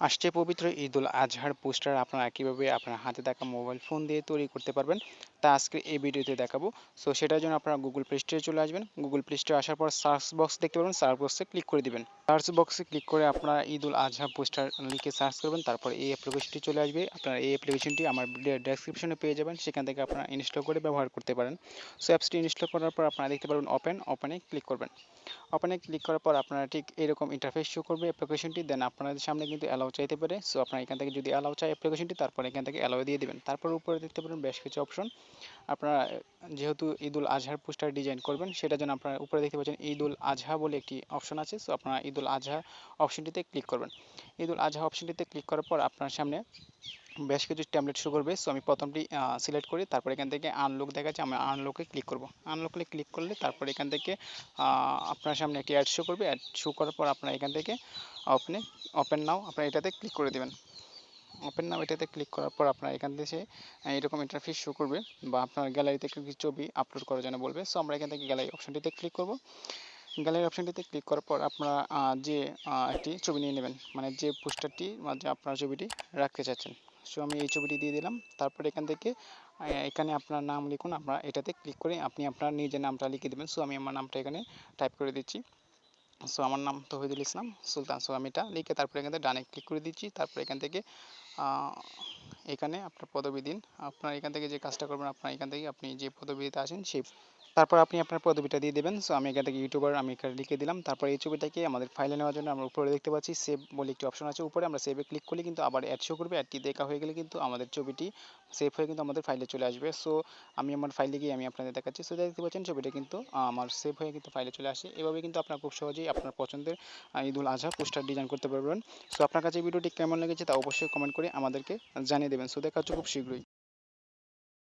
আসছে পবিত্র ঈদুল আজহার পোস্টার। আপনারা কীভাবে আপনার হাতে থাকা মোবাইল ফোন দিয়ে তৈরি করতে পারবেন। তা আজকে এই ভিডিওতে দেখাবো। সো সেটার জন্য আপনারা গুগল প্লে স্টোরে চলে আসবেন। গুগল প্লে স্টোরে আসার পর সার্চ বক্স দেখতে পাবেন সার্চ বক্সে ক্লিক করে দিবেন। সার্চ বক্সে ক্লিক করে আপনারা ঈদুল আজহা পোস্টার লিখে সার্চ করবেন, তারপর এই অ্যাপ্লিকেশনটি চলে আসবে। আপনারা এই অ্যাপ্লিকেশনটি আমার ডেসক্রিপশনে পেয়ে যাবেন, সেখান থেকে আপনারা ইনস্টল করে ব্যবহার করতে পারেন। সো অ্যাপসটি ইনস্টল করার পর আপনারা দেখতে পারবেন ওপেন ওপেনে ক্লিক করবেন। ওপেনে ক্লিক করার পর আপনারা ঠিক এরকম ইন্টারফেস শো করবে অ্যাপ্লিকেশনটি দেন আপনাদের সামনে কিন্তু অ্যালাউ চাইতে পারে। সো আপনারা এখান থেকে যদি অ্যালাউ চাই অ্যাপ্লিকেশনটি তারপর এখান থেকে অ্যালাউ দিয়ে দিবেন। তারপর উপরে দেখতে পারেন বেশ কিছু অপশন আপনারা যেহেতু ঈদুল আজহার পোস্টার ডিজাইন করবেন সেটার জন্য আপনারা উপরে দেখতে পাচ্ছেন ঈদুল আজহা বলে একটি অপশন আছে। সো আপনারা ঈদুল আজহা অপশনটিতে ক্লিক করবেন। ঈদুল আজহা অপশনটিতে ক্লিক করার পর আপনার সামনে বেশ কিছু ট্যাবলেট শুরু করবে। সো আমি প্রথমটি সিলেক্ট করি, তারপর এখান থেকে আনলক দেখাচ্ছে, আমি আনলকে ক্লিক করব। আনলকে ক্লিক করলে তারপর এখান থেকে আপনার সামনে একটি অ্যাড শো করবে। অ্যাড শো করার পর আপনারা এখান থেকে ওপেনে ওপেন নাও আপনারা এটাতে ক্লিক করে দেবেন। ওপেন নাও এটাতে ক্লিক করার পর আপনার এখান থেকে এরকম ইন্টারফেস শো করবে বা আপনার গ্যালারিতে কিছু ছবি আপলোড করার জন্য বলবে। সো আমরা এখান থেকে গ্যালারি অপশনটিতে ক্লিক করব। গ্যালারি অপশনটিতে ক্লিক করার পর আপনারা যে একটি ছবি নিয়ে নেবেন। মানে যে পোস্টারটি যে আপনার ছবিটি রাখতে চাচ্ছেন। সো আমি এই ছবিটি দিয়ে দিলাম। তারপর এখান থেকে এখানে আপনার নাম লিখুন। আপনারা এটাতে ক্লিক করে আপনি আপনার নিজের নামটা লিখে দেবেন। সো আমি আমার নামটা এখানে টাইপ করে দিচ্ছি। সো আমার নাম তহিদুল ইসলাম সুলতান। সো আমি এটা লিখে তারপরে এখান থেকে ডানে ক্লিক করে দিচ্ছি। তারপর এখান থেকে এখানে আপনার পদবী দিন। আপনার এখান থেকে যে কাজটা করবেন, আপনার এখান থেকে আপনি যে পদবিতে আসেন, সেই তারপর আপনি আপনার পদবিটা দিয়ে দেবেন। সো আমি এখান থেকে ইউটিউবার আমি এখানে লিখে দিলাম। তারপর এই ছবিটাকে আমাদের ফাইলে নেওয়ার জন্য আমরা উপরে দেখতে পাচ্ছি সেভ বলে একটি অপশন আছে উপরে। আমরা সেভে ক্লিক করলে কিন্তু আবার অ্যাড শো করবে। অ্যাডটি দেখা হয়ে গেলে কিন্তু আমাদের ছবিটি সেভ হয়ে কিন্তু আমাদের ফাইলে চলে আসবে। সো আমি আমার ফাইলে গিয়ে আমি আপনাদের দেখাচ্ছি। সো দেখতে পাচ্ছেন ছবিটা কিন্তু আমার সেভ হয়ে কিন্তু ফাইলে চলে আসে। এভাবে কিন্তু আপনার খুব সহজেই আপনার পছন্দের ঈদুল আজহা পোস্টার ডিজাইন করতে পারবেন। সো আপনার কাছে ভিডিওটি কেমন লেগেছে তা অবশ্যই কমেন্ট করে আমাদেরকে জানিয়ে দেবেন। সো দেখা হচ্ছে খুব শীঘ্রই।